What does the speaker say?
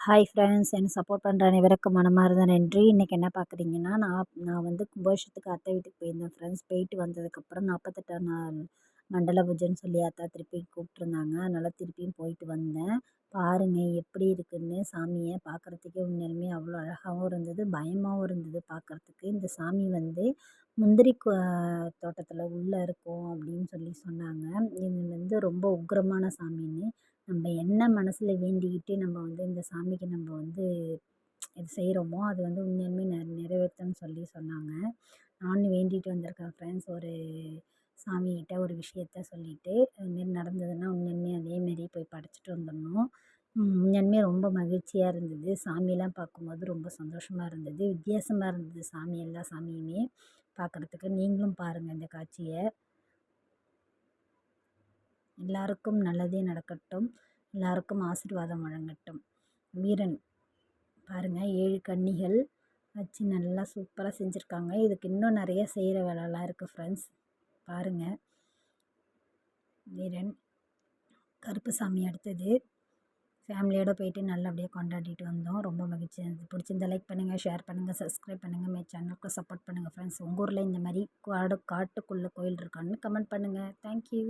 Hi friends எனக்கு support பண்ணுற அனைவருக்கும் மனமார்ந்த நன்றி. இன்றைக்கி என்ன பார்க்குறீங்கன்னா நான் நான் வந்து கும்பாபிஷேகத்துக்கு அத்தை வீட்டுக்கு போயிருந்தேன் ஃப்ரெண்ட்ஸ் போயிட்டு வந்ததுக்கப்புறம் நாற்பத்தெட்டாம் நாள் மண்டல பூஜைன்னு சொல்லி அத்தை திருப்பி கூப்பிட்ருந்தாங்க அதனால் திருப்பியும் போயிட்டு வந்தேன். பாருங்கள் எப்படி இருக்குதுன்னு சாமியை பார்க்குறதுக்கே உண்மையிலுமே அவ்வளோ அழகாகவும் இருந்தது பயமாகவும் இருந்தது பார்க்குறதுக்கு. இந்த சாமி வந்து முந்திரி தோட்டத்தில் உள்ளே இருக்கும் அப்படின்னு சொல்லி சொன்னாங்க. இது வந்து ரொம்ப உக்கிரமான சாமின்னு நம்ம என்ன மனசில் வேண்டிக்கிட்டு நம்ம வந்து இந்த சாமிக்கு நம்ம வந்து இது செய்கிறோமோ அது வந்து உண்மையாலுமே நெ நிறைவேற்றும்னு சொல்லி சொன்னாங்க. நானும் வேண்டிகிட்டு வந்திருக்கேன் ஃப்ரெண்ட்ஸ் ஒரு சாமிக்கிட்ட ஒரு விஷயத்த சொல்லிவிட்டு அதுமாரி நடந்ததுன்னா உண்மையாலுமே அதேமாரி போய் படைச்சிட்டு வந்துடணும். உண்மையாலுமே ரொம்ப மகிழ்ச்சியாக இருந்தது. சாமியெல்லாம் பார்க்கும்போது ரொம்ப சந்தோஷமாக இருந்தது. வித்தியாசமாக இருந்தது சாமி எல்லா சாமியுமே பார்க்குறதுக்கு. நீங்களும் பாருங்கள் இந்த காட்சியை. எல்லாருக்கும் நல்லதே நடக்கட்டும். எல்லாருக்கும் ஆசீர்வாதம் வழங்கட்டும். வீரன் பாருங்கள் ஏழு கன்னிகள் வச்சு நல்லா சூப்பராக செஞ்சுருக்காங்க. இதுக்கு இன்னும் நிறைய செய்கிற வேலைலாம் இருக்குது ஃப்ரெண்ட்ஸ் பாருங்கள் வீரன் கருப்பு சாமி அடுத்தது. ஃபேமிலியோடு போயிட்டு நல்லபடியாக கொண்டாடிட்டு வந்தோம். ரொம்ப மகிழ்ச்சி. இருந்தது பிடிச்சிருந்தா லைக் பண்ணுங்கள் ஷேர் பண்ணுங்கள் சப்ஸ்கிரைப் பண்ணுங்கள் மே சேனலுக்கு சப்போர்ட் பண்ணுங்கள் ஃப்ரெண்ட்ஸ் உங்கள் ஊரில் இந்த மாதிரி காடு காட்டுக்குள்ளே கோயில் இருக்கான்னு கமெண்ட் பண்ணுங்கள் தேங்க்யூ